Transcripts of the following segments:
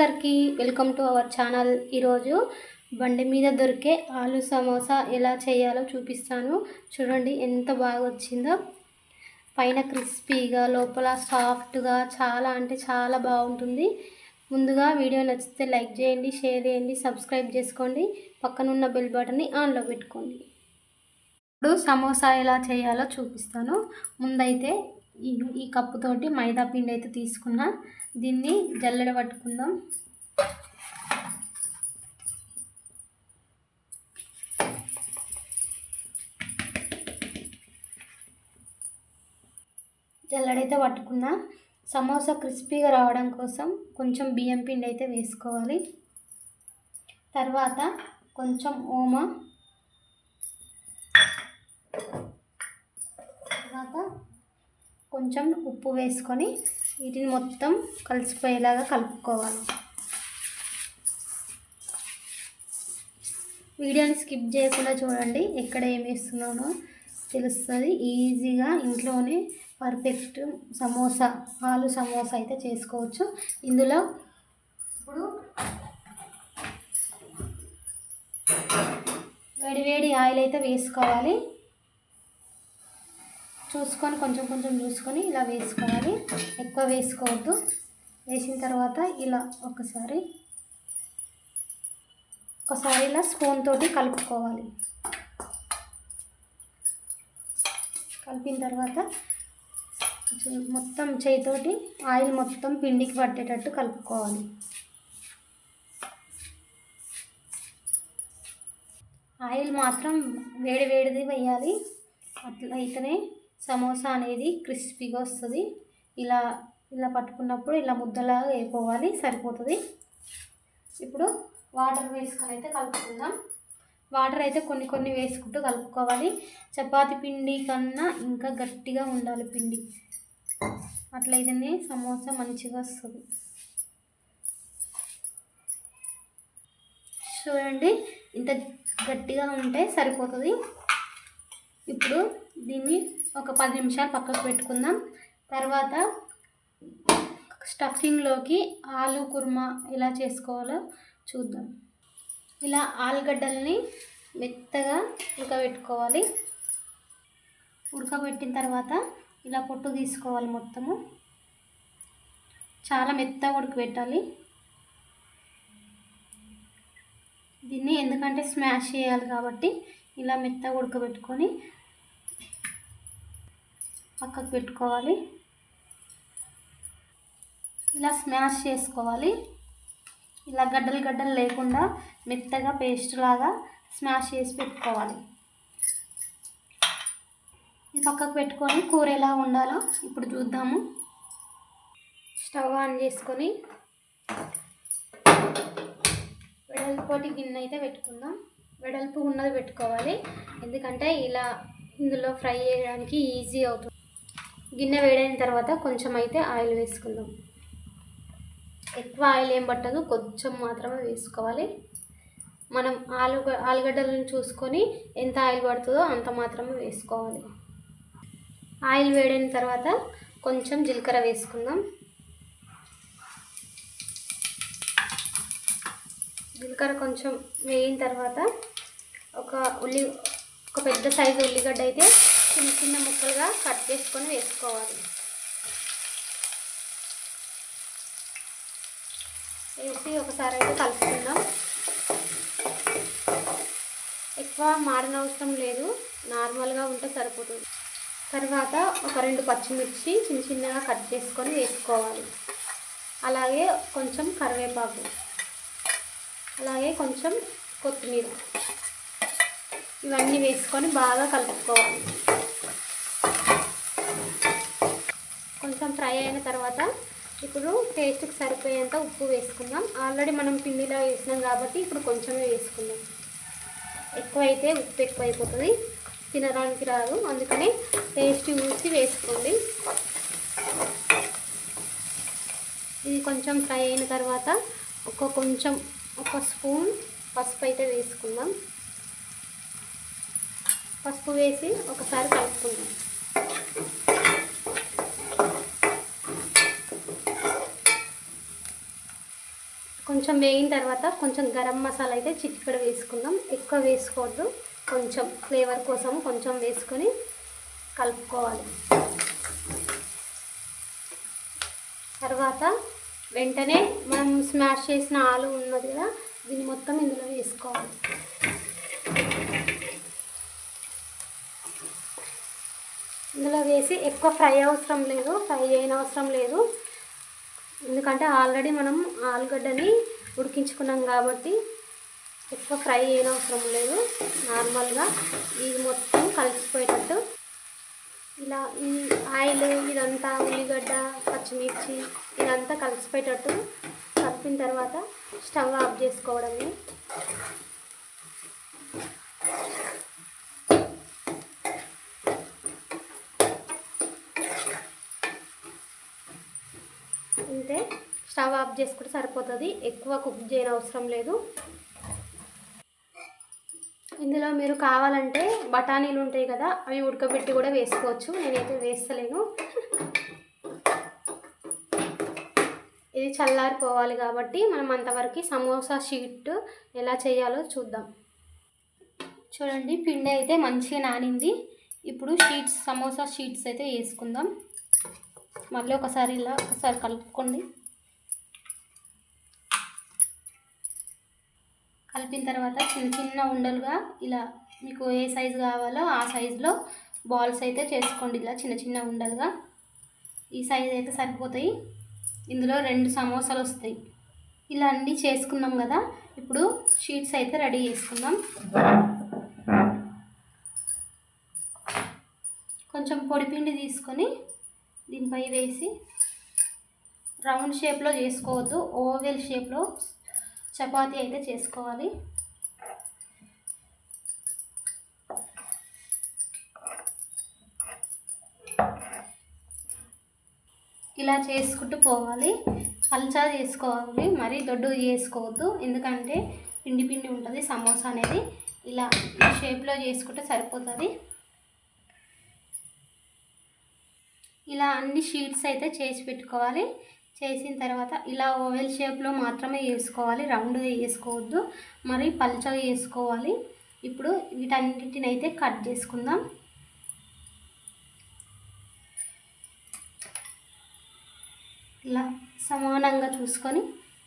అందరికీ welcome to our channel. ఈరోజు బండి మీద దొరికే ఆలు సమోసా ఎలా చేయాలో చూపిస్తాను. చూడండి ఎంత బాగా వచ్చిందో. పైన క్రిస్పీగా లోపల సాఫ్ట్గా చాలా అంటే చాలా బాగుంటుంది. ముందుగా వీడియో నచ్చితే లైక్ చేయండి షేర్ చేయండి సబ్స్క్రైబ్ చేసుకోండి. పక్కనున్న బెల్ బటన్ని ఆన్లో పెట్టుకోండి. ఇప్పుడు సమోసా ఎలా చేయాలో చూపిస్తాను. ముందైతే ఈ ఈ కప్పుతోటి మైదా పిండి అయితే తీసుకున్నా. దీన్ని జల్లెడ పట్టుకుందాం. జల్లడైతే పట్టుకున్నా. సమోసా క్రిస్పీగా రావడం కోసం కొంచెం బియ్యం పిండి అయితే వేసుకోవాలి. తర్వాత కొంచెం ఓమా. తర్వాత కొంచెం ఉప్పు వేసుకొని వీటిని మొత్తం కలిసిపోయేలాగా కలుపుకోవాలి. వీడియోని స్కిప్ చేయకుండా చూడండి ఎక్కడ ఏం వేస్తున్నానో తెలుస్తుంది. ఈజీగా ఇంట్లోనే పర్ఫెక్ట్ సమోసా ఆలు సమోసా అయితే చేసుకోవచ్చు. ఇందులో ఇప్పుడు వేడి వేడి ఆయిల్ అయితే వేసుకోవాలి. చూసుకొని కొంచెం కొంచెం చూసుకొని ఇలా వేసుకోవాలి. ఎక్కువ వేసుకోవద్దు. వేసిన తర్వాత ఇలా ఒకసారి ఒకసారి ఇలా స్పూన్ తోటి కలుపుకోవాలి. కలిపిన తర్వాత మొత్తం చేయితోటి ఆయిల్ మొత్తం పిండికి పట్టేటట్టు కలుపుకోవాలి. ఆయిల్ మాత్రం వేడి వేడిది వేయాలి. అట్లా అయితేనే సమోసా అనేది క్రిస్పీగా వస్తుంది. ఇలా ఇలా పట్టుకున్నప్పుడు ఇలా ముద్దలాగా వేసుకోవాలి సరిపోతుంది. ఇప్పుడు వాటర్ వేసుకొని అయితే కలుపుకుందాం. వాటర్ అయితే కొన్ని కొన్ని వేసుకుంటూ కలుపుకోవాలి. చపాతి పిండి కన్నా ఇంకా గట్టిగా ఉండాలి పిండి. అట్లయితేనే సమోసా మంచిగా వస్తుంది. చూడండి ఇంత గట్టిగా ఉంటే సరిపోతుంది. ఇప్పుడు దీన్ని ఒక పది నిమిషాలు పక్కకు పెట్టుకుందాం. తర్వాత స్టఫింగ్లోకి ఆలు కుర్మా ఎలా చేసుకోవాలో చూద్దాం. ఇలా ఆలుగడ్డల్ని మెత్తగా ఉడకబెట్టుకోవాలి. ఉడకబెట్టిన తర్వాత ఇలా పొట్టు తీసుకోవాలి మొత్తము. చాలా మెత్తగా ఉడకబెట్టాలి. దీన్ని ఎందుకంటే స్మాష్ చేయాలి కాబట్టి ఇలా మెత్తగా ఉడకబెట్టుకొని పక్కకు పెట్టుకోవాలి. ఇలా స్మాష్ చేసుకోవాలి. ఇలా గడ్డలు గడ్డలు లేకుండా మెత్తగా పేస్ట్ లాగా స్మాష్ చేసి పెట్టుకోవాలి. ఇది పక్కకు పెట్టుకొని కూర ఎలా ఉండాలో ఇప్పుడు చూద్దాము. స్టవ్ ఆన్ చేసుకొని వెడల్పోటి గిన్నె అయితే పెట్టుకుందాం. వెడల్పు ఉన్నది పెట్టుకోవాలి. ఎందుకంటే ఇలా ఇందులో ఫ్రై చేయడానికి ఈజీ అవుతుంది. గిన్నె వేడైన తర్వాత కొంచెం అయితే ఆయిల్ వేసుకుందాం. ఎక్కువ ఆయిల్ ఏం పట్టదు కొంచెం మాత్రమే వేసుకోవాలి. మనం ఆలుగ ఆలుగడ్డలను చూసుకొని ఎంత ఆయిల్ పడుతుందో అంత మాత్రమే వేసుకోవాలి. ఆయిల్ వేడైన తర్వాత కొంచెం జీలకర్ర వేసుకుందాం. జీలకర్ర కొంచెం వేయిన తర్వాత ఒక ఉల్లి ఒక పెద్ద సైజు ఉల్లిగడ్డ అయితే చిన్న చిన్న ముక్కలుగా కట్ చేసుకొని వేసుకోవాలి. వేసి ఒకసారి అయితే కలుపుకుందాం. ఎక్కువ మారనవసరం లేదు. నార్మల్గా ఉంటే సరిపోతుంది. తర్వాత ఒక రెండు పచ్చిమిర్చి చిన్న చిన్నగా కట్ చేసుకొని వేసుకోవాలి. అలాగే కొంచెం కరివేపాకు. అలాగే కొంచెం కొత్తిమీర. ఇవన్నీ వేసుకొని బాగా కలుపుకోవాలి. కొంచెం ఫ్రై అయిన తర్వాత ఇప్పుడు టేస్ట్కి సరిపోయేంత ఉప్పు వేసుకుందాం. ఆల్రెడీ మనం పిండిలో వేసినాం కాబట్టి ఇప్పుడు కొంచెమే వేసుకుందాం. ఎక్కువ అయితే ఉప్పు ఎక్కువ అయిపోతుంది తినడానికి రాదు. అందుకని టేస్ట్ చూసి వేసుకోండి. ఇది కొంచెం ఫ్రై అయిన తర్వాత ఒక కొంచెం ఒక స్పూన్ పసుపు అయితే వేసుకుందాం. పసుపు వేసి ఒకసారి కలుపుకుందాం. కొంచెం వేగిన తర్వాత కొంచెం గరం మసాలా అయితే చిటికెడ వేసుకుందాం. ఎక్కువ వేసుకోవద్దు. కొంచెం ఫ్లేవర్ కోసం కొంచెం వేసుకొని కలుపుకోవాలి. తర్వాత వెంటనే మనం స్మాష్ చేసిన ఆలు ఉన్నది కదా దీన్ని మొత్తం ఇందులో వేసుకోవాలి. ఇందులో వేసి ఎక్కువ ఫ్రై అవసరం లేదు. ఫ్రై అయిన అవసరం లేదు. ఎందుకంటే ఆల్రెడీ మనం ఆలుగడ్డని ఉడికించుకున్నాం కాబట్టి ఎక్కువ ఫ్రై చేయని అవసరం లేదు. నార్మల్గా ఇది మొత్తం కలిసిపోయేటట్టు ఇలా ఈ ఆయిల్ ఇదంతా ఉల్లిగడ్డ పచ్చిమిర్చి ఇదంతా కలిసిపోయేటట్టు కలిపిన తర్వాత స్టవ్ ఆఫ్ చేసుకోవడమే అంతే స్టవ్ ఆఫ్ చేసుకుంటే సరిపోతుంది. ఎక్కువ కుక్ చేయని అవసరం లేదు. ఇందులో మీరు కావాలంటే బఠానీలు ఉంటాయి కదా అవి ఉడకబెట్టి కూడా వేసుకోవచ్చు. నేనైతే వేస్తలేను. ఇది చల్లారిపోవాలి కాబట్టి మనం అంతవరకు సమోసా షీట్ ఎలా చేయాలో చూద్దాం. చూడండి పిండి అయితే మంచిగా నానింది. ఇప్పుడు షీట్స్ సమోసా షీట్స్ అయితే వేసుకుందాం. మళ్ళీ ఒకసారి ఇలా ఒకసారి కలుపుకోండి. కలిపిన తర్వాత చిన్న చిన్న ఉండలుగా ఇలా మీకు ఏ సైజు కావాలో ఆ సైజులో బాల్స్ అయితే చేసుకోండి. ఇలా చిన్న చిన్న ఉండలుగా ఈ సైజు అయితే సరిపోతాయి. ఇందులో రెండు సమోసాలు వస్తాయి. ఇలా అన్నీ చేసుకున్నాం కదా ఇప్పుడు షీట్స్ అయితే రెడీ చేసుకుందాం. కొంచెం పొడిపిండి తీసుకొని దీనిపై వేసి రౌండ్ షేప్లో చేసుకోవద్దు ఓవెల్ షేప్లో చపాతీ అయితే చేసుకోవాలి. ఇలా చేసుకుంటూ పోవాలి. పల్చా చేసుకోవాలి. మరీ దొడ్డు చేసుకోవద్దు. ఎందుకంటే పిండి పిండి ఉంటుంది సమోసా అనేది. ఇలా ఈ షేప్లో చేసుకుంటే సరిపోతుంది. ఇలా అన్ని షీట్స్ అయితే చేసి పెట్టుకోవాలి. చేసిన తర్వాత ఇలా ఓవెల్ షేప్లో మాత్రమే వేసుకోవాలి. రౌండ్గా వేసుకోవద్దు. మరి పల్చగా వేసుకోవాలి. ఇప్పుడు వీటన్నిటిని అయితే కట్ చేసుకుందాం. ఇలా సమానంగా చూసుకొని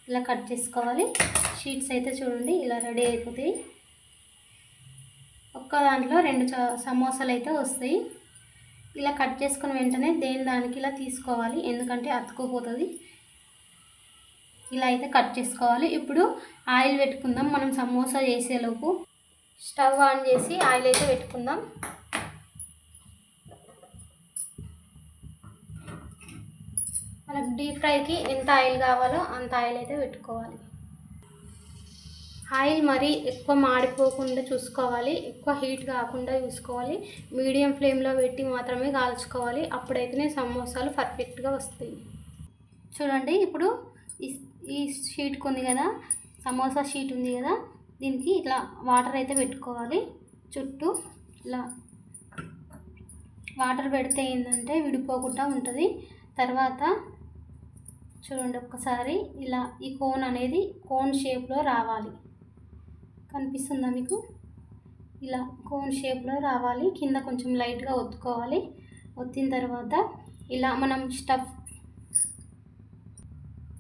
ఇలా కట్ చేసుకోవాలి. షీట్స్ అయితే చూడండి ఇలా రెడీ అయిపోతాయి. ఒక్క దాంట్లో రెండు సమోసాలు అయితే వస్తాయి. ఇలా కట్ చేసుకుని వెంటనే దేని దానికి ఇలా తీసుకోవాలి ఎందుకంటే అతుక్కుపోతుంది. ఇలా అయితే కట్ చేసుకోవాలి. ఇప్పుడు ఆయిల్ పెట్టుకుందాం. మనం సమోసా చేసేలోపు స్టవ్ ఆన్ చేసి ఆయిల్ అయితే పెట్టుకుందాం. మనకు డీప్ ఫ్రైకి ఎంత ఆయిల్ కావాలో అంత ఆయిల్ అయితే పెట్టుకోవాలి. ఆయిల్ మరీ ఎక్కువ మాడిపోకుండా చూసుకోవాలి. ఎక్కువ హీట్ కాకుండా చూసుకోవాలి. మీడియం ఫ్లేమ్లో పెట్టి మాత్రమే కాల్చుకోవాలి. అప్పుడైతేనే సమోసాలు పర్ఫెక్ట్గా వస్తాయి. చూడండి ఇప్పుడు ఈ ఈ షీట్కి ఉంది కదా సమోసా షీట్ ఉంది కదా దీనికి ఇట్లా వాటర్ అయితే పెట్టుకోవాలి. చుట్టూ ఇలా వాటర్ పెడితే ఏంటంటే విడిపోకుండా ఉంటుంది. తర్వాత చూడండి ఒక్కసారి ఇలా ఈ కోన్ అనేది కోన్ షేప్లో రావాలి. కనిపిస్తుందా మీకు? ఇలా కోన్ షేప్లో రావాలి. కింద కొంచెం లైట్గా ఒత్తుకోవాలి. ఒత్తిన తర్వాత ఇలా మనం స్టఫ్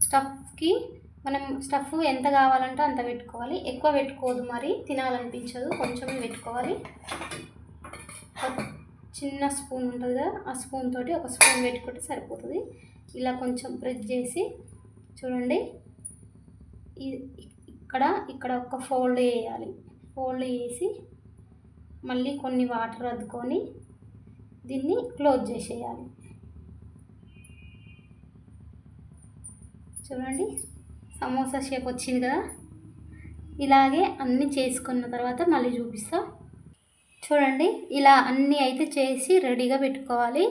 స్టఫ్కి మనం స్టఫ్ ఎంత కావాలంటే అంత పెట్టుకోవాలి. ఎక్కువ పెట్టుకోదు మరి. తినాలనిపించదు. కొంచెమే పెట్టుకోవాలి. చిన్న స్పూన్ ఉంటుంది కదా ఆ స్పూన్ తోటి ఒక స్పూన్ పెట్టుకుంటే సరిపోతుంది. ఇలా కొంచెం ప్రెస్ చేసి చూడండి. ఇక్కడ ఇక్కడ ఒక ఫోల్డ్ వేయాలి. ఫోల్డ్ చేసి మళ్ళీ కొన్ని వాటర్ అద్దుకొని దీన్ని క్లోజ్ చేసేయాలి. చూడండి సమోసా షేప్ వచ్చింది కదా? ఇలాగే అన్నీ చేసుకున్న తర్వాత మళ్ళీ చూపిస్తా. చూడండి ఇలా అన్నీ అయితే చేసి రెడీగా పెట్టుకోవాలి.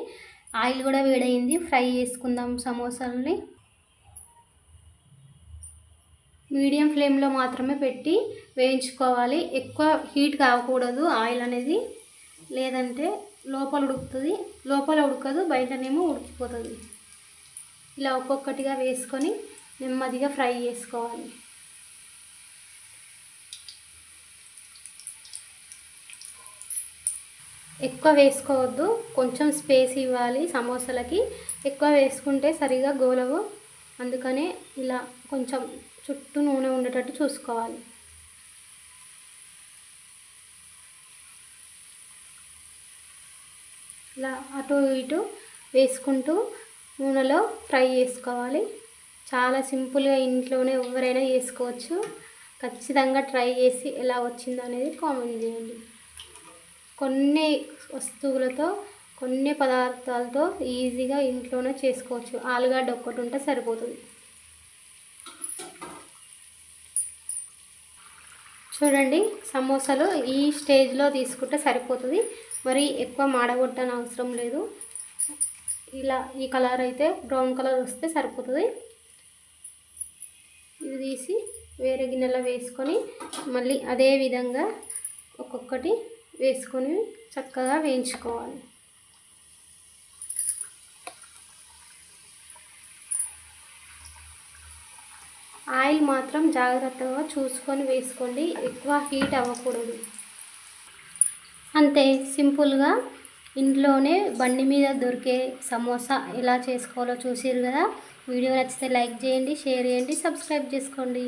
ఆయిల్ కూడా వేడైంది ఫ్రై చేసుకుందాం సమోసాలని. మీడియం ఫ్లేమ్లో మాత్రమే పెట్టి వేయించుకోవాలి. ఎక్కువ హీట్ కాకూడదు. ఆయిల్ అనేది లేదంటే లోపల ఉడుకుతుంది. లోపల ఉడకదు బయటనేమో ఉడికిపోతుంది. ఇలా ఒక్కొక్కటిగా వేసుకొని నెమ్మదిగా ఫ్రై చేసుకోవాలి. ఎక్కువ వేసుకోవద్దు. కొంచెం స్పేస్ ఇవ్వాలి సమోసాలకి. ఎక్కువ వేసుకుంటే సరిగా గోలవు. అందుకనే ఇలా కొంచెం చుట్టూ నూనె ఉండేటట్టు చూసుకోవాలి. ఇలా అటు ఇటు వేసుకుంటూ నూనెలో ఫ్రై చేసుకోవాలి. చాలా సింపుల్గా ఇంట్లోనే ఎవరైనా చేసుకోవచ్చు. ఖచ్చితంగా ట్రై చేసి ఎలా వచ్చిందో అనేది కామెంట్ చేయండి. కొన్ని వస్తువులతో కొన్ని పదార్థాలతో ఈజీగా ఇంట్లోనే చేసుకోవచ్చు. ఆలుగడ్డ ఒక్కటి ఉంటే సరిపోతుంది. చూడండి సమోసాలు ఈ స్టేజ్లో తీసుకుంటే సరిపోతుంది. మరి ఎక్కువ మాడగొట్టని అవసరం లేదు. ఇలా ఈ కలర్ అయితే బ్రౌన్ కలర్ వస్తే సరిపోతుంది. ఇది తీసి వేరే గిన్నెలో వేసుకొని మళ్ళీ అదే విధంగా ఒక్కొక్కటి వేసుకొని చక్కగా వేయించుకోవాలి. ఆయిల్ మాత్రం జాగ్రత్తగా చూసుకొని వేసుకోండి. ఎక్కువ హీట్ అవ్వకూడదు. అంతే సింపుల్గా ఇంట్లోనే బండి మీద దొరికే సమోసా ఎలా చేసుకోవాలో చూసారు కదా. వీడియో నచ్చితే లైక్ చేయండి షేర్ చేయండి సబ్స్క్రైబ్ చేసుకోండి.